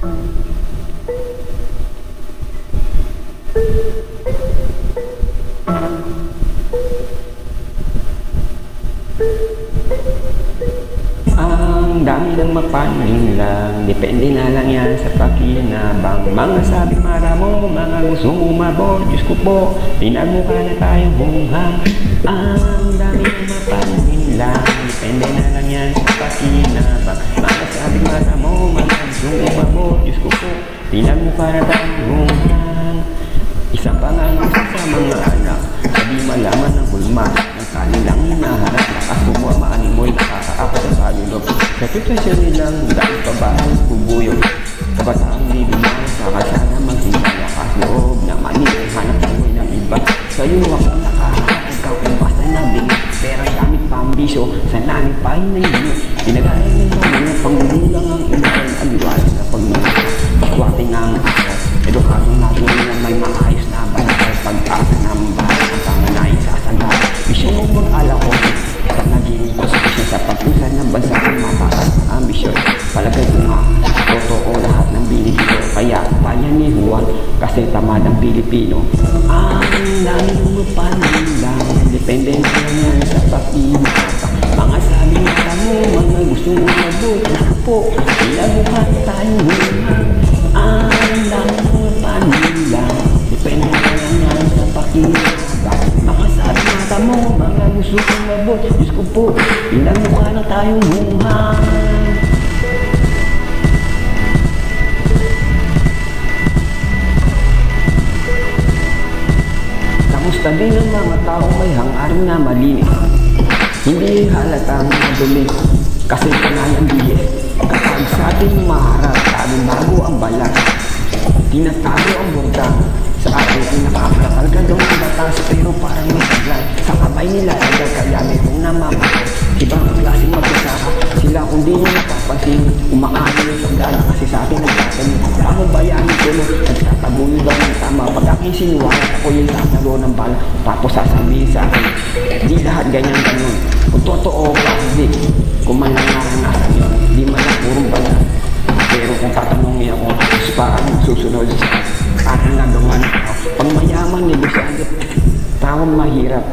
Ang dami ng mapanin lang, depende na lang yan sa pakinabang. Mga sabi maramo, mga gustong umabot, Diyos ko po, pinagmukha na tayong bunghang. Ang dami ng mapanin lang, depende na lang yan sa pakinabang. Mga sabi maramo, mga na tayong bunghang. Isang pangangusa sa mga anak, sabi malaman ng hulma, ng kanilang hinaharap, lakas kumuha maanimoy, nakakaapat sa salulog. Sa sitwasyon nilang dahil pabahay, bubuyo, kabataang bibigyan sa kasana magsimba lakas loob na manil, hanap buhay ng iba. Sa'yo ako nakaharap, ikaw kung basta nabing, pero gamit pambisyo, sa langit pa hinahingi. Pinagaya ng mga pangulang ang ni Juan kasi tamad ang Pilipino. Ang dami ng mapalang depende na yan sa pag-iinata. Mga sabi nga mo, mga gusto mo mabot na po. Ilabuhan tayo muna. Ang dami ng mapalang depende na lang yan sa pag-iinata. Mga sabi nga mo, mga gusto mo mabot. Diyos ko po, ilabuhan na tayong buhay. Din ang mga taong may hangarin na malinis? Hindi halatang madumi kasi kanayang bihis. Kapag sa ating maharap, bago ang balat. Tinatago ang bundang sa ating pinakakakal daw ng batas pero parang may. Sa kamay nila ay kaya may kung namamatay. Ibang klaseng magkasaka sila kung di nyo napapansin. Umaano yung sandala kasi sa atin nagtatanong. Ako bayani ko no, nagtatagulo daw ng tama. Pag aking sinuwala ako yung tatalo bala. Tapos sasabihin sa akin, di lahat ganyan ganun. Kung totoo hindi. Kung man lang naranasan yun, di man lang purong bala. Pero kung tatanungin ako, parang susunod sa aking nagawa na tao. Pag mayaman, negosyante, tawang mahirap.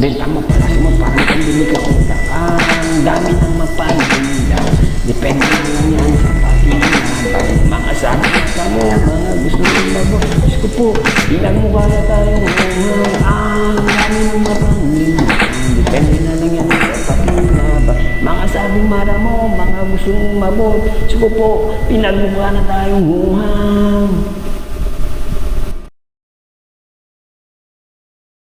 Benta mo pala mo parang pandemic ako. Ang dami ng mapanila. Depende na lang yan sa pakinabang. Mga sabi mo, mga po, ilang mukha na tayo. Ang dami ng mapanila. Depende na lang yan sa pakinabang. Mga sabing mara mo, mga gusto mong mabot. Ko po, pinagmukha na tayong buhay.